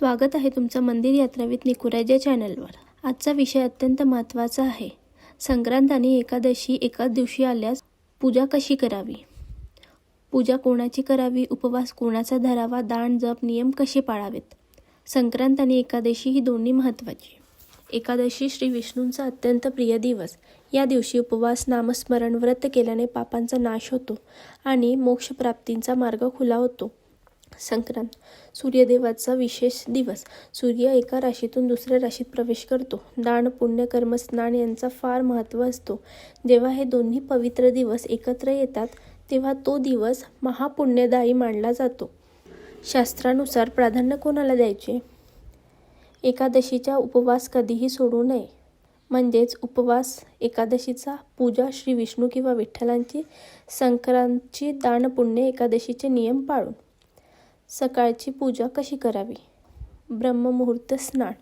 स्वागत आहे तुमचं मंदिर यात्रा विथ निकुराज या चॅनलवर. आजचा विषय अत्यंत महत्त्वाचा आहे. संक्रांत आणि एकादशी एकाच दिवशी आल्यास पूजा कशी करावी? पूजा कोणाची करावी? उपवास कोणाचा धरावा? दान जप नियम कसे पाळावेत? संक्रांत आणि एकादशी ही दोन्ही महत्त्वाची. एकादशी श्री विष्णूंचा अत्यंत प्रिय दिवस. या दिवशी उपवास नामस्मरण व्रत केल्याने पापांचा नाश होतो आणि मोक्षप्राप्तींचा मार्ग खुला होतो. संक्रांत. सूर्यदेवाचा विशेष दिवस. सूर्य एका राशीतून दुसऱ्या राशीत प्रवेश करतो. दान पुण्य कर्म स्नान यांचा फार महत्त्व असतो. जेव्हा हे दोन्ही पवित्र दिवस एकत्र येतात तेव्हा तो दिवस महापुण्यदायी मानला जातो. शास्त्रानुसार प्राधान्य कोणाला द्यायचे? एकादशीचा उपवास कधीही सोडू नये. म्हणजेच उपवास एकादशीचा पूजा श्री विष्णू किंवा विठ्ठलांची संक्रांतची दानपुण्य एकादशीचे नियम पाळून. सकाळची पूजा कशी करावी? ब्रह्ममुहूर्त स्नान.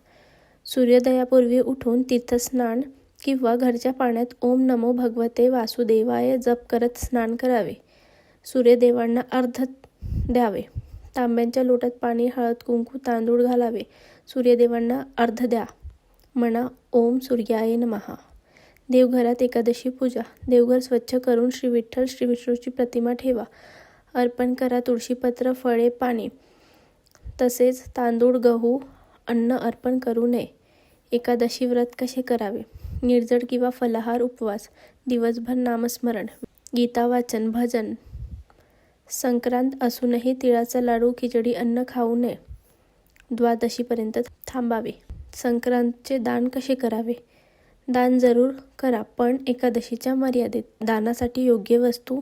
सूर्योदयापूर्वी उठून तीर्थस्नान किंवा घरच्या पाण्यात ओम नमो भगवते वासुदेवाय जप करत स्नान करावे. सूर्यदेवांना अर्ध द्यावे. तांब्यांच्या लोटात पाणी हळद कुंकू तांदूळ घालावे. सूर्यदेवांना अर्ध द्या. म्हणा ओम सूर्याय नमहा. देवघरात एकादशी पूजा. देवघर स्वच्छ करून श्री विठ्ठल श्री विष्णूची प्रतिमा ठेवा. अर्पण करा तुळशीपत्र फळे पाने. तसेच तांदूळ गहू अन्न अर्पण करू नये. एकादशी व्रत कसे करावे? निर्जळ किंवा फलाहार उपवास. दिवसभर नामस्मरण. गीता वाचन भजन. संक्रांत असूनही तिळाचा लाडू खिचडी अन्न खाऊ नये. द्वादशीपर्यंत थांबावे. संक्रांतचे दान कसे करावे? दान जरूर करा पण एकादशीच्या मर्यादेत. दानासाठी योग्य वस्तू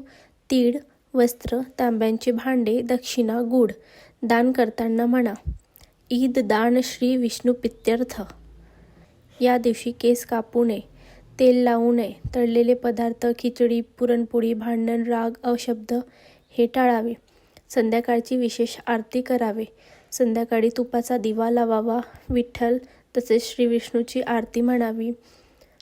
तीळ वस्त्र तांब्यांचे भांडे दक्षिणा गूढ दान करताना म्हणा. ईद दान श्री विष्णू पित्यर्थ. या दिवशी केस कापू नये तेल लावू नये तळलेले पदार्थ खिचडी पुरणपोळी भांडण राग अशब्द हे टाळावे. संध्याकाळची विशेष आरती करावे. संध्याकाळी तुपाचा दिवा लावावा विठ्ठल तसेच श्री विष्णूची आरती म्हणावी.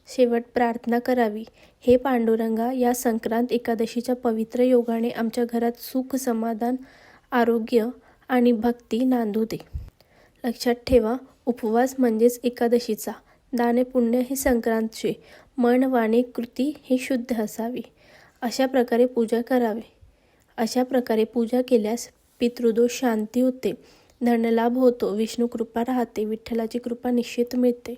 शेवट प्रार्थना करावी. हे पांडुरंगा या संक्रांत एकादशीच्या पवित्र योगाने आमच्या घरात सुख समाधान आरोग्य आणि भक्ती नांदू दे लक्षात ठेवा उपवास म्हणजेच एकादशीचा. दाने पुण्य हे संक्रांतचे. मन वाणी कृती ही शुद्ध असावी. अशा प्रकारे पूजा करावे. अशा प्रकारे पूजा केल्यास पितृदोष शांती होते. धनलाभ होतो. विष्णू कृपा राहते. विठ्ठलाची कृपा निश्चित मिळते.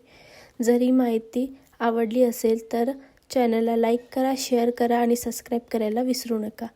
जरी माहिती आवडली असेल तर चॅनलला लाईक करा शेअर करा आणि सबस्क्राईब करायला विसरू नका.